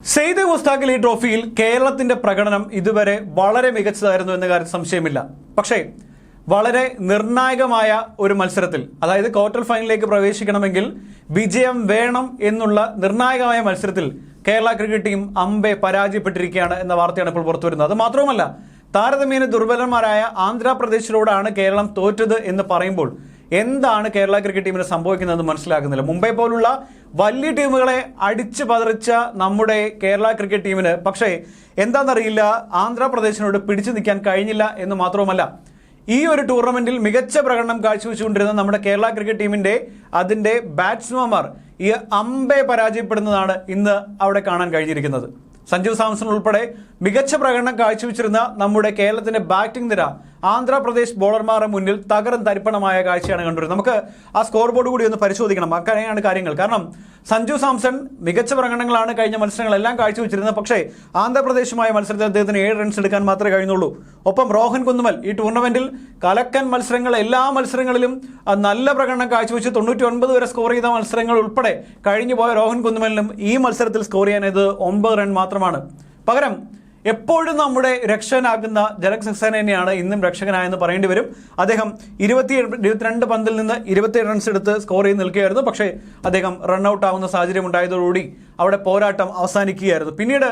സെയ്ദ് മുസ്താഖ് അലി ട്രോഫിയിൽ കേരളത്തിന്റെ പ്രകടനം ഇതുവരെ വളരെ മികച്ചതായിരുന്നു എന്ന കാര്യത്തിൽ സംശയമില്ല. പക്ഷേ വളരെ നിർണായകമായ ഒരു മത്സരത്തിൽ അതായത് ക്വാർട്ടർ ഫൈനലിലേക്ക് പ്രവേശിക്കണമെങ്കിൽ വിജയം വേണം എന്നുള്ള നിർണായകമായ മത്സരത്തിൽ കേരള ക്രിക്കറ്റ് ടീം അമ്പെ പരാജയപ്പെട്ടിരിക്കുകയാണ് എന്ന വാർത്തയാണ് ഇപ്പോൾ പുറത്തുവരുന്നത് അത് മാത്രവുമല്ല താരതമ്യേന ദുർബലന്മാരായ ആന്ധ്രാപ്രദേശിനോടാണ് കേരളം തോറ്റത് എന്ന് പറയുമ്പോൾ എന്താണ് കേരള ക്രിക്കറ്റ് ടീമിന് സംഭവിക്കുന്നതെന്ന് മനസ്സിലാക്കുന്നില്ല മുംബൈ പോലുള്ള വലിയ ടീമുകളെ അടിച്ചു പതറിച്ച നമ്മുടെ കേരള ക്രിക്കറ്റ് ടീമിന് പക്ഷേ എന്താണെന്നറിയില്ല. ആന്ധ്രാപ്രദേശിനോട് പിടിച്ചു നിൽക്കാൻ കഴിഞ്ഞില്ല എന്ന് മാത്രവുമല്ല ഈ ഒരു ടൂർണമെന്റിൽ മികച്ച പ്രകടനം കാഴ്ചവെച്ചുകൊണ്ടിരുന്ന നമ്മുടെ കേരള ക്രിക്കറ്റ് ടീമിന്റെ അതിന്റെ ബാറ്റ്സ്മാൻമാർ ഈ അമ്പെ പരാജയപ്പെടുന്നതാണ് ഇന്ന് അവിടെ കാണാൻ കഴിഞ്ഞിരിക്കുന്നത്. സഞ്ജു സാംസൺ ഉൾപ്പെടെ മികച്ച പ്രകടനം കാഴ്ചവെച്ചിരുന്ന നമ്മുടെ കേരളത്തിന്റെ ബാറ്റിംഗ് നിര ആന്ധ്രാപ്രദേശ് ബോളർമാരുടെ മുന്നിൽ തകരം തരിപ്പണമായ കാഴ്ചയാണ് കണ്ടുവരുന്നത്. നമുക്ക് ആ സ്കോർ ബോർഡ് കൂടി ഒന്ന് പരിശോധിക്കണം. അങ്ങനെയാണ് കാര്യങ്ങൾ. കാരണം സഞ്ജു സാംസൺ മികച്ച പ്രകടനങ്ങളാണ് കഴിഞ്ഞ മത്സരങ്ങളെല്ലാം കാഴ്ചവെച്ചിരുന്നത്. പക്ഷേ ആന്ധ്രാപ്രദേശുമായ മത്സരത്തിൽ അദ്ദേഹത്തിന് ഏഴ് റൺസ് എടുക്കാൻ മാത്രമേ കഴിഞ്ഞുള്ളൂ ഒപ്പം റോഹൻ കുന്നുമൽ ഈ ടൂർണമെന്റിൽ കലക്കൻ മത്സരങ്ങൾ എല്ലാ മത്സരങ്ങളിലും നല്ല പ്രകടനം കാഴ്ചവെച്ച് തൊണ്ണൂറ്റി ഒൻപത് വരെ സ്കോർ ചെയ്ത മത്സരങ്ങൾ ഉൾപ്പെടെ കഴിഞ്ഞു പോയ റോഹൻ കുന്നുമലിനും ഈ മത്സരത്തിൽ സ്കോർ ചെയ്യാനത് ഒമ്പത് റൺ മാത്രമാണ്. പകരം എപ്പോഴും നമ്മുടെ രക്ഷകനാകുന്ന ജലക് സക്സേനയാണ് ഇന്നും രക്ഷകനായെന്ന് പറയേണ്ടി വരും. അദ്ദേഹം ഇരുപത്തി ഇരുപത്തിരണ്ട് പന്തിൽ നിന്ന് ഇരുപത്തിയേഴ് റൺസ് എടുത്ത് സ്കോർ ചെയ്ത് നിൽക്കുകയായിരുന്നു. പക്ഷേ അദ്ദേഹം റൺഔട്ട് ആവുന്ന സാഹചര്യം ഉണ്ടായതോടുകൂടി അവിടെ പോരാട്ടം അവസാനിക്കുകയായിരുന്നു. പിന്നീട്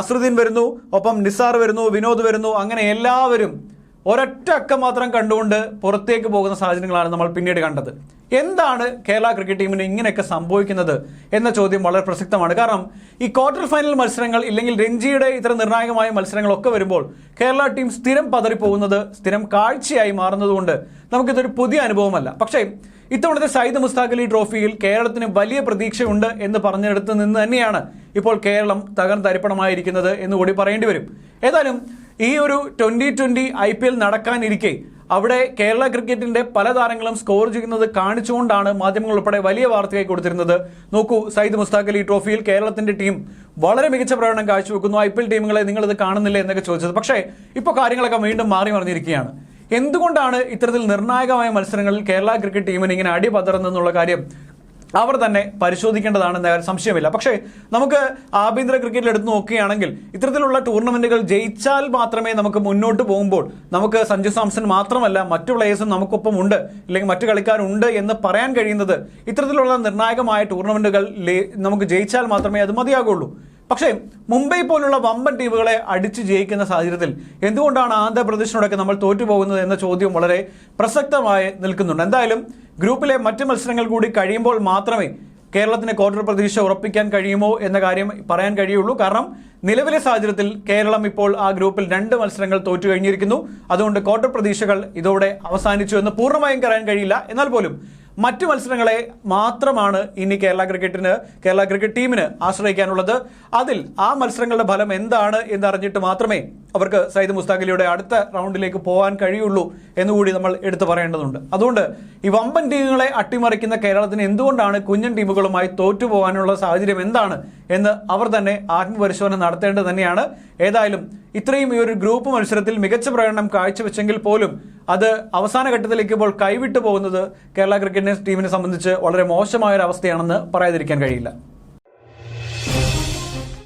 അസ്രുദ്ദീൻ വരുന്നു ഒപ്പം നിസാർ വരുന്നു വിനോദ് വരുന്നു അങ്ങനെ എല്ലാവരും ഒരൊറ്റ അക്കം മാത്രം കണ്ടുകൊണ്ട് പുറത്തേക്ക് പോകുന്ന സാഹചര്യങ്ങളാണ് നമ്മൾ പിന്നീട് കണ്ടത്. എന്താണ് കേരള ക്രിക്കറ്റ് ടീമിന് ഇങ്ങനെയൊക്കെ സംഭവിക്കുന്നത് എന്ന ചോദ്യം വളരെ പ്രസക്തമാണ്. കാരണം ഈ ക്വാർട്ടർ ഫൈനൽ മത്സരങ്ങൾ ഇല്ലെങ്കിൽ രഞ്ജിയുടെ ഇത്ര നിർണായകമായ മത്സരങ്ങളൊക്കെ വരുമ്പോൾ കേരള ടീം സ്ഥിരം പതറിപ്പോകുന്നത് സ്ഥിരം കാഴ്ചയായി മാറുന്നതുകൊണ്ട് നമുക്കിതൊരു പുതിയ അനുഭവമല്ല. പക്ഷേ ഇത്തവണത്തെ സയ്യിദ് മുസ്താഖ് അലി ട്രോഫിയിൽ കേരളത്തിന് വലിയ പ്രതീക്ഷയുണ്ട് എന്ന് പറഞ്ഞെടുത്ത് നിന്ന് തന്നെയാണ് ഇപ്പോൾ കേരളം തകർന്നരിപ്പണമായിരിക്കുന്നത് എന്ന് കൂടി പറയേണ്ടി വരും. ഏതായാലും ഈ ഒരു twenty twenty I P L നടക്കാനിരിക്കെ അവിടെ കേരള ക്രിക്കറ്റിന്റെ പല താരങ്ങളും സ്കോർ ചെയ്യുന്നത് കാണിച്ചുകൊണ്ടാണ് മാധ്യമങ്ങൾ ഉൾപ്പെടെ വലിയ വാർത്തയായി കൊടുത്തിരുന്നത്. നോക്കൂ സയ്യിദ് മുസ്താഖ് അലി ട്രോഫിയിൽ കേരളത്തിന്റെ ടീം വളരെ മികച്ച പ്രകടനം കാഴ്ചവെക്കുന്നു. ഐ പി എൽ ടീമുകളെ ഇത് കാണുന്നില്ല എന്നൊക്കെ ചോദിച്ചത്. പക്ഷേ ഇപ്പോൾ കാര്യങ്ങളൊക്കെ വീണ്ടും മാറി മറിഞ്ഞിരിക്കുകയാണ്. എന്തുകൊണ്ടാണ് ഇത്തരത്തിൽ നിർണായകമായ മത്സരങ്ങളിൽ കേരള ക്രിക്കറ്റ് ടീമിന് ഇങ്ങനെ അടി പതറുന്നെന്നുള്ള കാര്യം അവർ തന്നെ പരിശോധിക്കേണ്ടതാണെന്ന സംശയമില്ല. പക്ഷേ നമുക്ക് ആഭ്യന്തര ക്രിക്കറ്റിൽ എടുത്ത് നോക്കുകയാണെങ്കിൽ ഇത്തരത്തിലുള്ള ടൂർണമെന്റുകൾ ജയിച്ചാൽ മാത്രമേ നമുക്ക് മുന്നോട്ട് പോകുമ്പോൾ നമുക്ക് സഞ്ജു സാംസൺ മാത്രമല്ല മറ്റു പ്ലേയേഴ്സും നമുക്കൊപ്പം ഉണ്ട്. അല്ലെങ്കിൽ മറ്റു കളിക്കാരുണ്ട് എന്ന് പറയാൻ കഴിയുന്നത് ഇത്തരത്തിലുള്ള നിർണായകമായ ടൂർണമെന്റുകൾ നമുക്ക് ജയിച്ചാൽ മാത്രമേ അത് മതിയാകുള്ളൂ. പക്ഷേ മുംബൈ പോലുള്ള വമ്പൻ ടീമുകളെ അടിച്ച് ജയിക്കുന്ന സാഹചര്യത്തിൽ എന്തുകൊണ്ടാണ് ആന്ധ്രാപ്രദേശിനോടൊക്കെ നമ്മൾ തോറ്റുപോകുന്നത് എന്ന ചോദ്യം വളരെ പ്രസക്തമായി നിൽക്കുന്നുണ്ട്. എന്തായാലും ഗ്രൂപ്പിലെ മറ്റ് മത്സരങ്ങൾ കൂടി കഴിയുമ്പോൾ മാത്രമേ കേരളത്തിന് ക്വാർട്ടർ പ്രതീക്ഷ ഉറപ്പിക്കാൻ കഴിയുമോ എന്ന കാര്യം പറയാൻ കഴിയുള്ളൂ. കാരണം നിലവിലെ സാഹചര്യത്തിൽ കേരളം ഇപ്പോൾ ആ ഗ്രൂപ്പിൽ രണ്ട് മത്സരങ്ങൾ തോറ്റു കഴിഞ്ഞിരിക്കുന്നു. അതുകൊണ്ട് ക്വാർട്ടർ പ്രതീക്ഷകൾ ഇതോടെ അവസാനിച്ചു എന്ന് പൂർണമായും പറയാൻ കഴിയില്ല. എന്നാൽ പോലും മറ്റു മത്സരങ്ങളെ മാത്രമാണ് ഇനി കേരള ക്രിക്കറ്റിന് കേരള ക്രിക്കറ്റ് ടീമിന് ആശ്രയിക്കാനുള്ളത്. അതിൽ ആ മത്സരങ്ങളുടെ ഫലം എന്താണ് എന്നറിഞ്ഞിട്ട് മാത്രമേ അവർക്ക് സയ്യിദ് മുസ്താഖലിയുടെ അടുത്ത റൗണ്ടിലേക്ക് പോകാൻ കഴിയുള്ളൂ എന്നുകൂടി നമ്മൾ എടുത്തു പറയേണ്ടതുണ്ട്. അതുകൊണ്ട് ഈ വമ്പൻ ടീമുകളെ അട്ടിമറിക്കുന്ന കേരളത്തിന് എന്തുകൊണ്ടാണ് കുഞ്ഞൻ ടീമുകളുമായി തോറ്റുപോകാനുള്ള സാഹചര്യം എന്താണ് എന്ന് അവർ തന്നെ ആത്മപരിശോധന നടത്തേണ്ടത് തന്നെയാണ്. ഏതായാലും ഇത്രയും ഈ ഒരു ഗ്രൂപ്പ് മത്സരത്തിൽ മികച്ച പ്രകടനം കാഴ്ചവെച്ചെങ്കിൽ പോലും അത് അവസാന ഘട്ടത്തിലേക്ക് ഇപ്പോൾ കൈവിട്ടു പോകുന്നത് കേരള ക്രിക്കറ്റ് ടീമിനെ സംബന്ധിച്ച് വളരെ മോശമായ ഒരു അവസ്ഥയാണെന്ന് പറയാതിരിക്കാൻ കഴിയില്ല.